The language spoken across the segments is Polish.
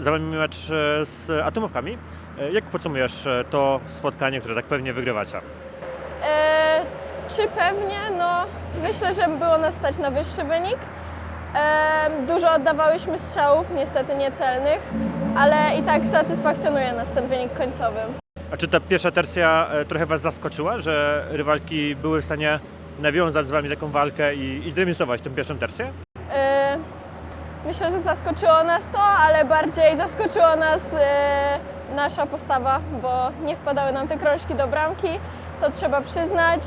Za wami mecz e, z Atomówkami. E, Jak podsumujesz e, to spotkanie, które tak pewnie wygrywacie? E, czy pewnie? No, myślę, że było nas stać na wyższy wynik. E, dużo oddawałyśmy strzałów, niestety niecelnych, ale i tak satysfakcjonuje nas ten wynik końcowy. A czy ta pierwsza tercja trochę was zaskoczyła, że rywalki były w stanie nawiązać z wami taką walkę i, i zremisować tę pierwszą tercję? E, myślę, że zaskoczyło nas to, ale bardziej zaskoczyła nas e, nasza postawa, bo nie wpadały nam te krążki do bramki, to trzeba przyznać.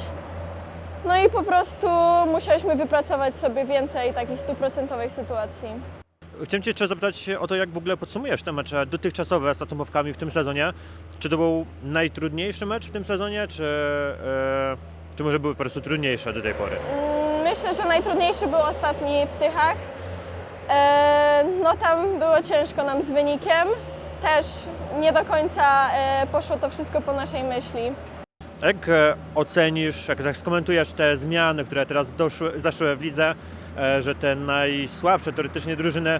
No i po prostu musieliśmy wypracować sobie więcej takich stuprocentowych sytuacji. Chciałem Cię jeszcze zapytać o to, jak w ogóle podsumujesz te mecze dotychczasowe z Atomówkami w tym sezonie. Czy to był najtrudniejszy mecz w tym sezonie, czy, e, czy może były po prostu trudniejsze do tej pory? Mm, Myślę, że najtrudniejszy był ostatni w Tychach. E, No tam było ciężko nam z wynikiem. Też nie do końca e, poszło to wszystko po naszej myśli. Jak e, ocenisz, jak skomentujesz te zmiany, które teraz doszły, zaszły w lidze, że te najsłabsze teoretycznie drużyny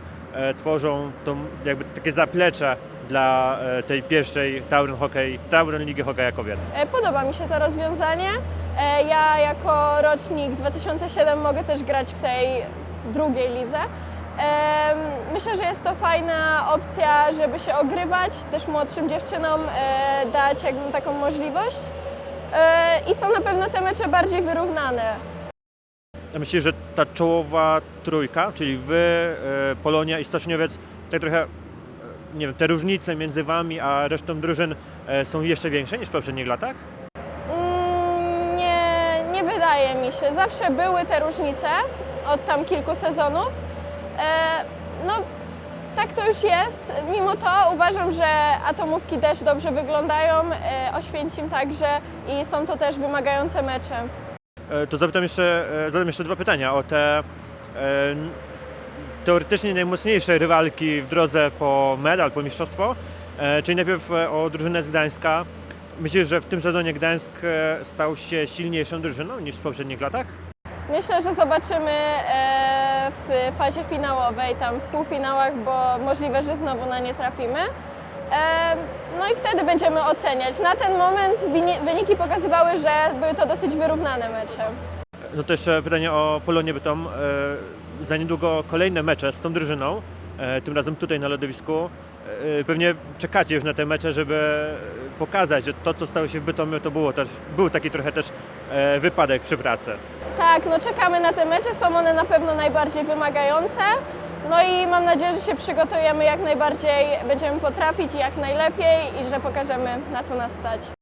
tworzą tą jakby takie zaplecze dla tej pierwszej Tauron Hockey, Tauron Ligi Hokeja Kobiet? Podoba mi się to rozwiązanie. Ja jako rocznik 2007 mogę też grać w tej drugiej lidze. Myślę, że jest to fajna opcja, żeby się ogrywać, też młodszym dziewczynom e, dać jakby taką możliwość. E, I są na pewno te mecze bardziej wyrównane. Ja myślę, że ta czołowa trójka, czyli wy, e, Polonia i Stoczniowiec, tak trochę, nie wiem, te różnice między wami a resztą drużyn są jeszcze większe niż w poprzednich latach? Mm, Nie, nie wydaje mi się. Zawsze były te różnice od tam kilku sezonów. E, no, tak to już jest. Mimo to uważam, że atomówki też dobrze wyglądają, e, Oświęcim także i są to też wymagające mecze. E, To zapytam jeszcze, zadam jeszcze dwa pytania o te teoretycznie najmocniejsze rywalki w drodze po medal, po mistrzostwo. Czyli najpierw o drużynę z Gdańska. Myślisz, że w tym sezonie Gdańsk stał się silniejszą drużyną niż w poprzednich latach? Myślę, że zobaczymy w fazie finałowej, tam w półfinałach, bo możliwe, że znowu na nie trafimy. No i wtedy będziemy oceniać. Na ten moment wyniki pokazywały, że były to dosyć wyrównane mecze. No to jeszcze pytanie o Polonię Bytom. E, Za niedługo kolejne mecze z tą drużyną, e, tym razem tutaj na lodowisku. E, Pewnie czekacie już na te mecze, żeby pokazać, że to, co stało się w Bytomiu, to było też, był taki trochę też e, wypadek przy pracy. Tak, no czekamy na te mecze, są one na pewno najbardziej wymagające. No i mam nadzieję, że się przygotujemy jak najbardziej, będziemy potrafić jak najlepiej i że pokażemy na co nas stać.